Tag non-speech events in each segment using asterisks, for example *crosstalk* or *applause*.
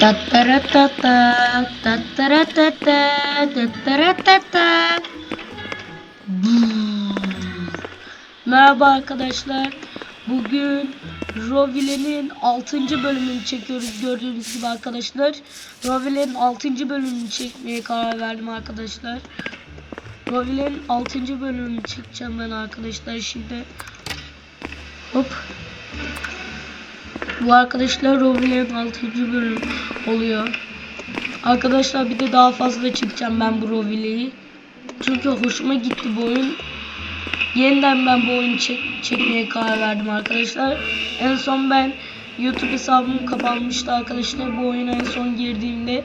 Tattaratata, tattaratata, tattaratata. Buuu. Merhaba arkadaşlar. Bugün Rovile'nin 6. bölümünü çekiyoruz gördüğünüz gibi arkadaşlar. Rovile'nin 6. bölümünü çekmeye karar verdim arkadaşlar. Rovile'nin 6. bölümünü çekeceğim ben arkadaşlar şimdi. Hop. Bu arkadaşlar Rovile'nin 6. bölüm oluyor. Arkadaşlar bir de daha fazla çekeceğim ben bu Rovile'yi. Çünkü hoşuma gitti bu oyun. Yeniden ben bu oyunu çek çekmeye karar verdim arkadaşlar. En son ben YouTube hesabım kapanmıştı arkadaşlar bu oyuna en son girdiğimde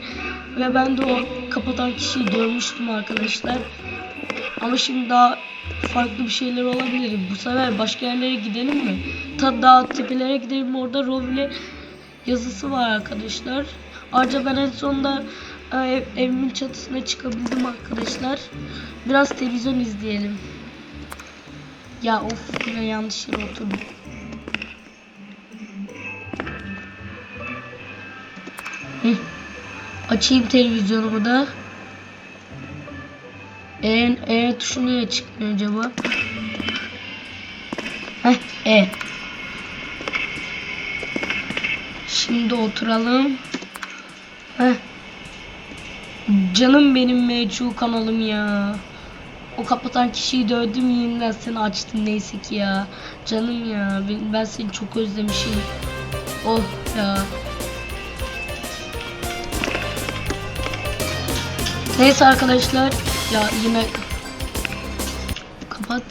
ve ben de o kapatan kişiyi görmüştüm arkadaşlar. Ama şimdi daha farklı bir şeyler olabilir. Bu sefer başka yerlere gidelim mi? Ta dağ tepelere gidelim orada Rovile yazısı var arkadaşlar. Ayrıca ben en sonunda e, ev, evimin çatısına çıkabildim arkadaşlar. Biraz televizyon izleyelim. Ya of yine yanlış yere oturdum. Hı. Açayım televizyonumu da. E, e tuşu niye çıkmıyor acaba? Heh, E. Şimdi oturalım. Heh. Canım benim meçhul kanalım ya. O kapatan kişiyi dövdüm yeniden seni açtım neyse ki ya. Canım ya ben, ben seni çok özlemişim. Oh ya. Neyse arkadaşlar ya yine kapat.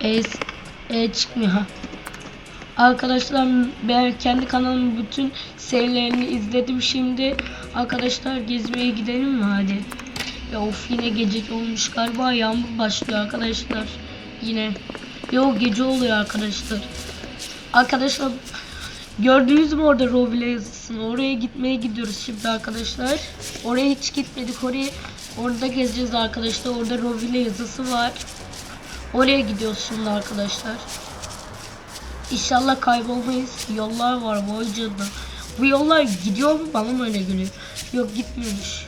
E, e çıkmıyor. Arkadaşlar ben kendi kanalımın bütün serilerini izledim şimdi. Arkadaşlar gezmeye gidelim mi hadi? Ya of yine gece olmuş galiba yağmur başlıyor arkadaşlar. Yine. Yo gece oluyor arkadaşlar. Arkadaşlar gördünüz mü orada Rovile yazısını? Oraya gitmeye gidiyoruz şimdi arkadaşlar. Oraya hiç gitmedik. Oraya orada gezeceğiz arkadaşlar. Orada Rovile yazısı var. Oraya gidiyoruz şimdi arkadaşlar. İnşallah kaybolmayız. Yollar var vay canına. Bu yollar gidiyor mu? Bana mı öyle geliyor? Yok gitmiyormuş.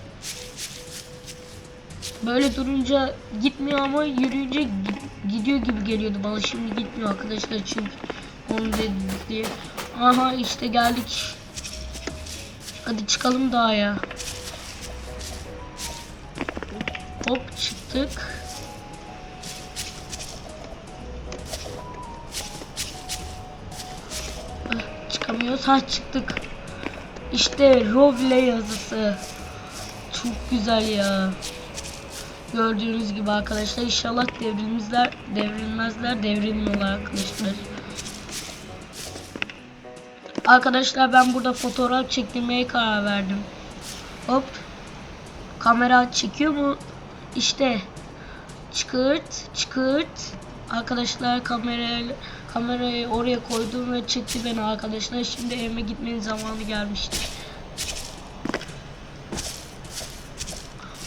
Böyle durunca gitmiyor ama yürüyünce gi- gidiyor gibi geliyordu bana. Şimdi gitmiyor arkadaşlar çünkü onu dedi diye. Aha işte geldik. Hadi çıkalım daha ya. Hop çıktık. Ah, Çıkamıyoruz. Ha çıktık. İşte Rovle yazısı. Çok güzel ya. Gördüğünüz gibi arkadaşlar inşallah devrilmezler, devrilmezler, devrilmiyorlar arkadaşlar. Arkadaşlar ben burada fotoğraf çektirmeye karar verdim. Hop. Kamera çekiyor mu? İşte. Çıkırt, çıkırt. Arkadaşlar kamerayı kamerayı oraya koydum ve çekti beni arkadaşlar. Şimdi evime gitmenin zamanı gelmişti.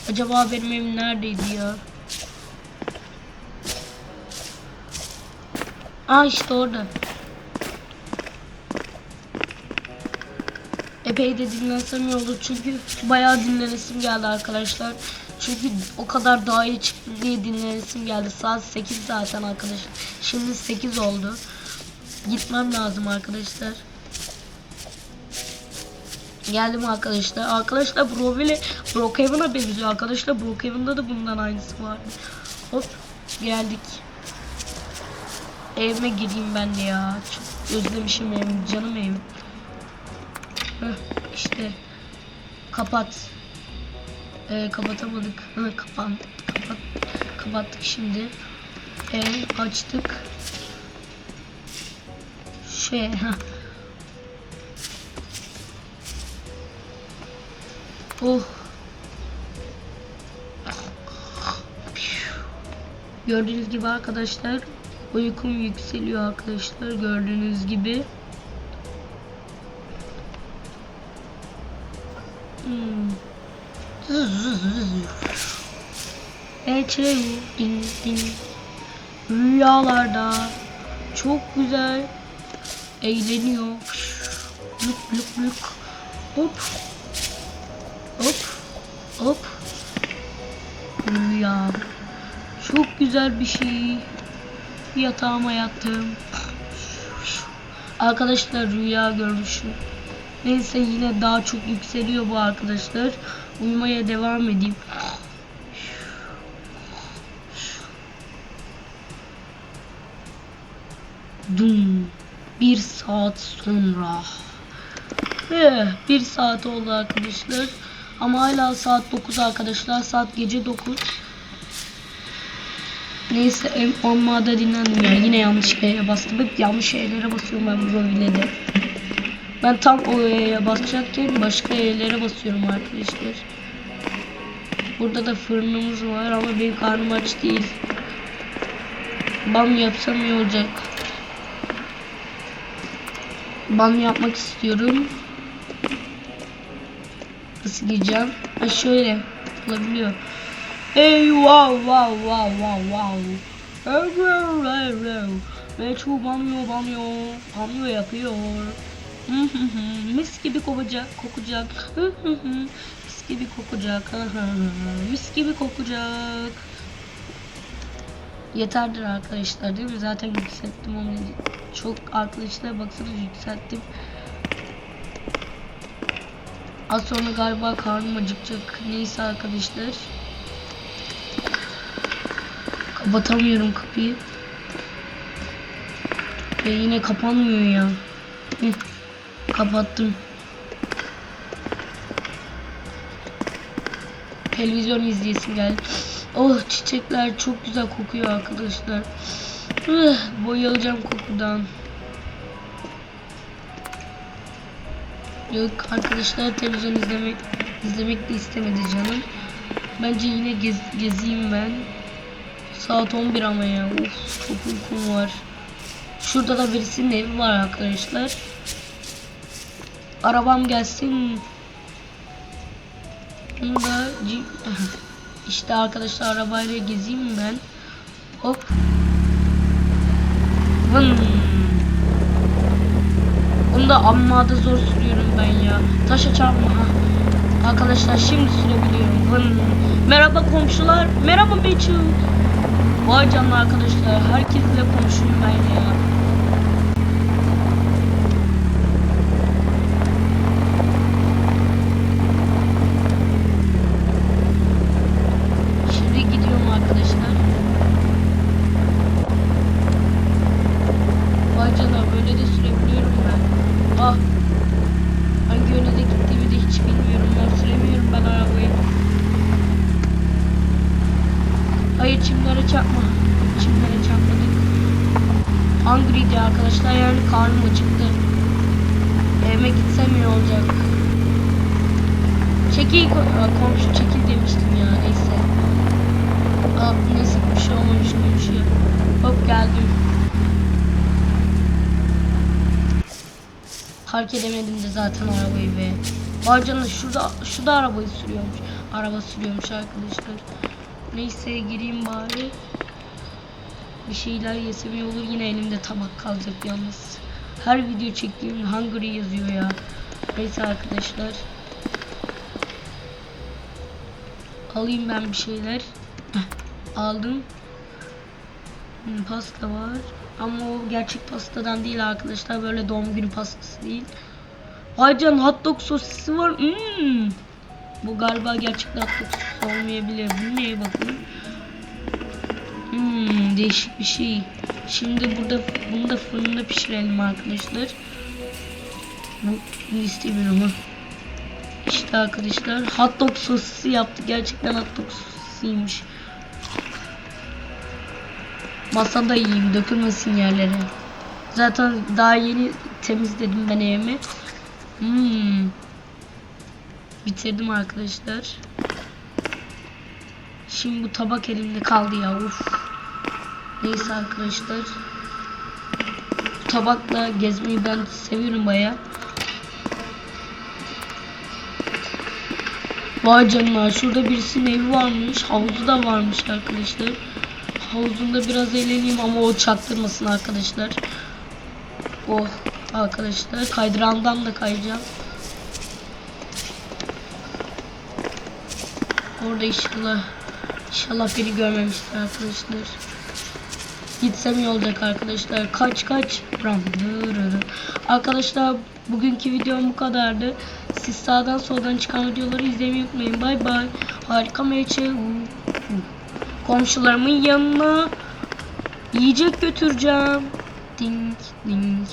Acaba benim evim neredeydi ya? Aa işte orada. Epey de dinlensem iyi olur çünkü bayağı dinlenesim geldi arkadaşlar. Çünkü o kadar daha iyi çıktı diye dinlenesim geldi. Saat 8 zaten arkadaşlar. Şimdi 8 oldu. Gitmem lazım arkadaşlar. Geldim arkadaşlar. Arkadaşlar Broville Brookhaven'a benziyor arkadaşlar. Brookhaven'da da bundan aynısı vardı. Hop geldik. Evime gireyim ben de ya. Çok özlemişim evimi. Canım evim. Heh, işte. Kapat. Ee, kapatamadık. Hı, kapan. Kapat. Kapattık şimdi. Ee, açtık. Şey, ha. Oh. Gördüğünüz gibi arkadaşlar uykum yükseliyor arkadaşlar gördüğünüz gibi. Ece rüyalarda çok güzel eğleniyor. Lük lük lük. Hop. Hop. Hop. Rüya. Çok güzel bir şey. Yatağıma yattım. Arkadaşlar rüya görmüşüm. Neyse yine daha çok yükseliyor bu arkadaşlar. Uyumaya devam edeyim. Dum. Bir saat sonra. Eh, bir saat oldu arkadaşlar. Ama hala saat 9 arkadaşlar. Saat gece 9. Neyse en olmada dinlendim ya. Yine yanlış şeye bastım. Hep yanlış şeylere basıyorum ben bu Rovile'de. Ben tam o E'ye basacakken başka E'lere basıyorum arkadaşlar. Burada da fırınımız var ama benim karnım aç değil. Bam yapsam iyi olacak. Bam yapmak istiyorum. Nasıl gireceğim? Ha şöyle olabiliyor. Hey wow wow wow wow wow. Hey, wow, wow, wow. Meçhu banyo banyo. Banyo yapıyor. Mis gibi kokacak, kokacak. Mis gibi kokacak. Mis gibi kokacak. Yeterdir arkadaşlar değil mi? Zaten yükselttim onu. Çok arkadaşlar baksanız yükselttim. Az sonra galiba karnım acıkacak. Neyse arkadaşlar. Kapatamıyorum kapıyı. Ve yine kapanmıyor ya. Hı. Kapattım. Televizyon izleyesim geldi. Oh çiçekler çok güzel kokuyor arkadaşlar. Boyalacağım kokudan. Yok arkadaşlar televizyon izlemek izlemek de istemedi canım. Bence yine gez, gezeyim ben. Saat 11 ama ya. Uf, çok uykum var. Şurada da birisinin evi var arkadaşlar. Arabam gelsin. Bunu da ci- *laughs* işte arkadaşlar arabayla gezeyim ben. Hop. Vın. Bunu amma da zor sürüyorum ben ya. Taşa çarpma. ha. Arkadaşlar şimdi sürebiliyorum. Vın. Merhaba komşular. Merhaba Betül. Vay canına arkadaşlar. Herkesle konuşuyorum ben ya. Şimdi gidiyorum arkadaşlar. Vay canına böyle de sürebiliyorum ben. Ah. Hangi yöne de gittiğimi de hiç bilmiyorum. Ben süremiyorum ben arabayı. Hayır çimlere çarpma. Çimlere çarpmadık. Hungry'di arkadaşlar yani karnım acıktı. Evime gitsem iyi olacak. Çekil komşu çekil demiştim ya neyse. Aa, neyse bir şey olmamış komşuya. Hop geldim. Park edemedim de zaten arabayı be. Vay canına şurada, şurada arabayı sürüyormuş. Araba sürüyormuş arkadaşlar. Neyse gireyim bari. Bir şeyler yesem iyi olur. Yine elimde tabak kalacak yalnız. Her video çektiğim hungry yazıyor ya. Neyse arkadaşlar. Alayım ben bir şeyler. Heh, aldım. Hmm, pasta var. Ama o gerçek pastadan değil arkadaşlar. Böyle doğum günü pastası değil. Vay can hot dog sosisi var. Hmm. Bu galiba gerçekten hot dog sosu olmayabilir. Bu neye bakın. Hmm, değişik bir şey. Şimdi burada bunu da fırında pişirelim arkadaşlar. Bu, istemiyorum. İşte arkadaşlar hot dog sosisi yaptı. Gerçekten hot dog sosisiymiş. Masada yiyeyim dökülmesin yerlere. Zaten daha yeni temizledim ben evimi. Hmm. Bitirdim arkadaşlar. Şimdi bu tabak elimde kaldı ya. Uf. Neyse arkadaşlar. Bu tabakla gezmeyi ben seviyorum baya. Vay canına şurada birisinin evi varmış. Havuzu da varmış arkadaşlar. Havuzunda biraz eğleneyim ama o çaktırmasın arkadaşlar. Oh Arkadaşlar kaydırandan da kayacağım. Orada inşallah inşallah beni görmemiştir arkadaşlar. Gitsem iyi olacak arkadaşlar. Kaç kaç. Arkadaşlar bugünkü videom bu kadardı. Siz sağdan soldan çıkan videoları izlemeyi unutmayın. Bay bay. Harika meçe. Komşularımın yanına yiyecek götüreceğim. Ding ding.